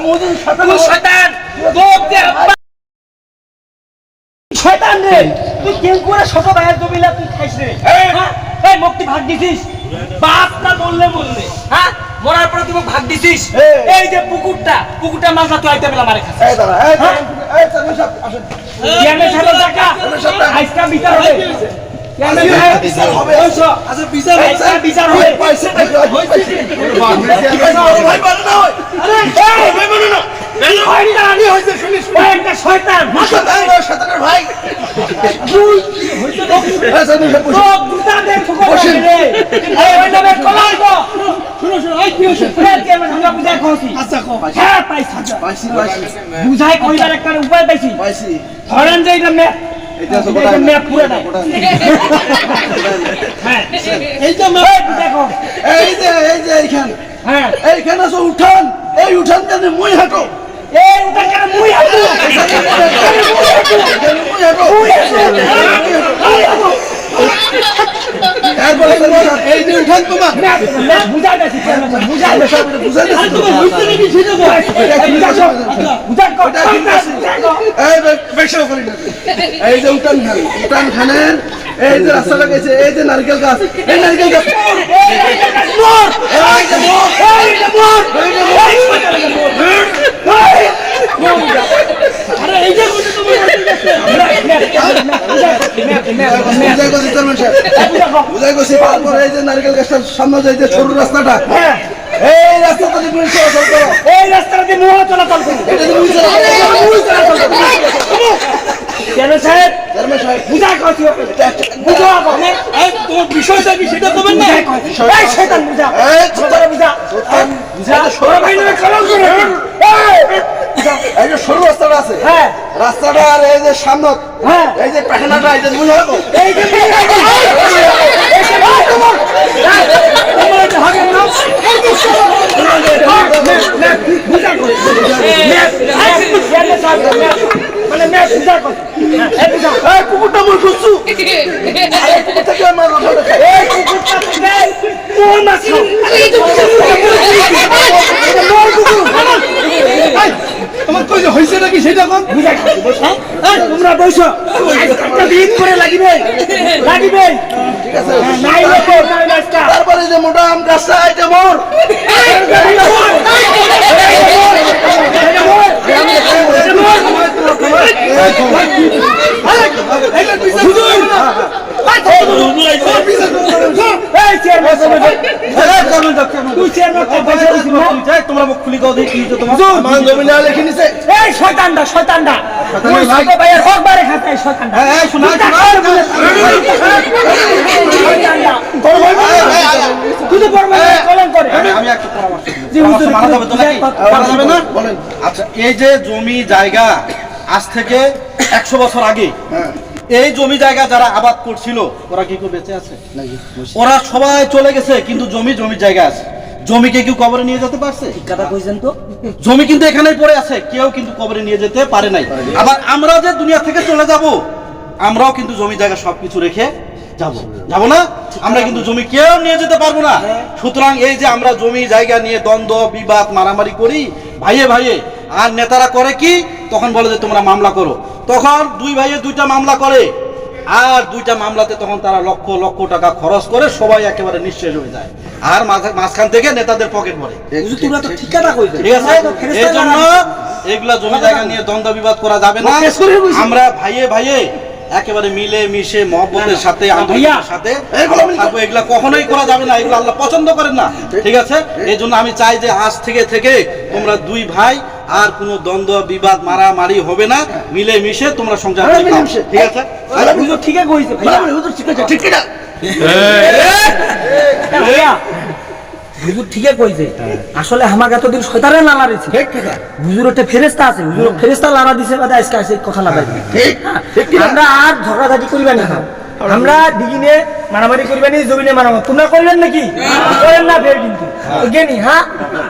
তুই শয়তান যে শয়তান রে তুই কেউ করে ছোট ভাইয়ের জমিলা তুই খাইছ রে এই! হ্যাঁ? মুক্তি ভাগ দিছিস বাপ না বললে বললে হ্যাঁ মরার পরে তুমি ভাগ দিছিস এই! যে পুকুরটা পুকুরটা মাছ তুই আইতে পেলাম আরে খাস এই দাঁড়া এই হ্যাঁ? এই চেয়ারম্যান সাহেব আসেন কেন ছাড়ো টাকা আজকা বিচার হবে বিচার হবে। বুঝাই কইবার একটা উপায় পাইছি। ধরেন যে এটা ম্যাপ এটা তো এটা গোটা ম্যাপ পুরো নাই গোটা হ্যাঁ এই তো এই দেখো এই যে এই যে এইখান হ্যাঁ এইখানে আছে উঠান এই উঠান কেন মুই হাঁটো এই উঠা কেন মুই হাঁটু মুই হাঁটো মুই হাঁটু এরপরে এই যে উঠান তোমার ম্যাপ ম্যাপ বুঝাই দাছি বুঝাই দাছি বুঝাই দিছি তো। বুঝতে নাকি সেটা তো বুঝাই বুঝাই কর ওটা ঠিক আছে। এই বে- বেশিও করি না। এই যে উঠান খান উঠান খানের, এই যে রাস্তাটা গেছে এই যে নারকেল গাছ, এই নারকেল গাছ এই যে মোর, এই যে মোর, এই যে মোর। আরে এই যে বুঝতে তুমি বুঝাই গেছি চেয়ারম্যান সাহেব। বুঝাই গেছি তারপর এই যে নারকেল গাছটার সামনে যে যে সরু রাস্তাটা হ্যাঁ। এই রাস্তাটা দিয়ে পুলিশ চলাচল করো। এই রাস্তাটা দিয়ে মোহ চলাচল করি। এটা চলাচল করো। সাহেব। চেয়ারম্যান সাহেব বুঝো এই তোমার বিষয়টা কি সেটা তোমার না এই শয়তান বুঝা বুঝা সরে ভাই না কলম করে এই এই যে সরু রাস্তাটা আছে হ্যাঁ রাস্তাটা আর এই যে সামনে হ্যাঁ এই যে পাখানাটা এই যে এই হবে মানে কুকুরটা খুঁজছু কুকুর থেকে আমার কুকুরটা খাও তোমার কই হইছে নাকি সেটা কোন এই তোমরা বসো। একটা দিন করে লাগিবে? লাগিবে? ঠিক আছে। নাই লোকো তারপরে যে মোটা আম গাছটা এটা মোর। তোমরা মুখ খুলি কও দেখি তো তোমার আমার জমিনে লিখে নিছে এই শয়তানটা শয়তানটা ওই ভাই। ভাইয়ের হক বারে খাতে শয়তানটা এই, এই, শোনা, দুইটা শোনা, কান খুলে- শয়তানটা তোর ভাই বলে তুই তো পড়বে কলম করে আমি একটা পরামর্শ জি, হুজুর, মানা যাবে তো নাকি? মানা যাবে না? বলেন আচ্ছা এই যে জমি জায়গা আজ থেকে একশো বছর আগে হ্যাঁ। এই জমি জায়গা যারা আবাদ করছিল ওরা কি কেউ বেঁচে আছে? ওরা সবাই চলে গেছে কিন্তু জমি জমি জায়গা আছে। জমিকে কেউ কবরে নিয়ে যেতে পারছে? কথা কইছেন তো। জমি কিন্তু এখানেই পড়ে আছে কেউ কিন্তু কবরে নিয়ে যেতে পারে নাই। আবার আমরা যে দুনিয়া থেকে চলে যাব আমরাও কিন্তু জমি জায়গা সবকিছু রেখে যাব। যাব না? আমরা কিন্তু জমি কেউ নিয়ে যেতে পারব না। সুতরাং এই যে আমরা জমি জায়গা নিয়ে দ্বন্দ্ব বিবাদ মারামারি করি ভাইয়ে ভাইয়ে আর নেতারা করে কি? তখন বলে যে তোমরা মামলা করো। তখন দুই ভাইয়ে দুইটা মামলা করে। আর দুইটা মামলাতে তখন তারা লক্ষ লক্ষ টাকা খরচ করে সবাই একেবারে নিঃশেষ হয়ে যায়। আর মাঝা- মাঝখান থেকে নেতাদের পকেট ভরে। তোমরা তো ঠিকানা কইছেন ঠিক আছে? এই জন্য এগুলা জমি জায়গা নিয়ে দ্বন্দ্ব বিবাদ করা যাবে না। আমরা ভাইয়ে ভাইয়ে একেবারে মিলে মিশে মহব্বতের সাথে আন্তরিকতার সাথে থাকব এগুলা কখনোই করা যাবে না। এগুলো আল্লাহ পছন্দ করেন না। ঠিক আছে? এই জন্য আমি চাই যে আজ থেকে থেকে তোমরা দুই ভাই আর কোনো দ্বন্দ্ব বিবাদ মারামারি হবে না। মিলে মিশে তোমরা সংসার করে ঠিক আছে? আরে হুজুর ঠিকই কইছে। ভাইয়া বরাবর হুজুর ঠিক আছে ঠিক না হুজুর ঠিকই কইছে। আসলে আমাকে এতদিন শয়তানে না লাগাইছে ঠিক ঠিক হুজুর একটা ফেরেস্তা আছে। হুজুর ফেরেস্তা দিছে বাদে আজকে আসে কথা লাগাইছে ঠিক ঠিক কিনা? আমরা আর ঝগড়াঝাটি করিবেন না। আমরা দিগিনে মারামারি করিবেন জমিনে মারামারি। তোমরা করবেন নাকি? করেন না ফের কিন্তু। জ্ঞানী হ্যাঁ?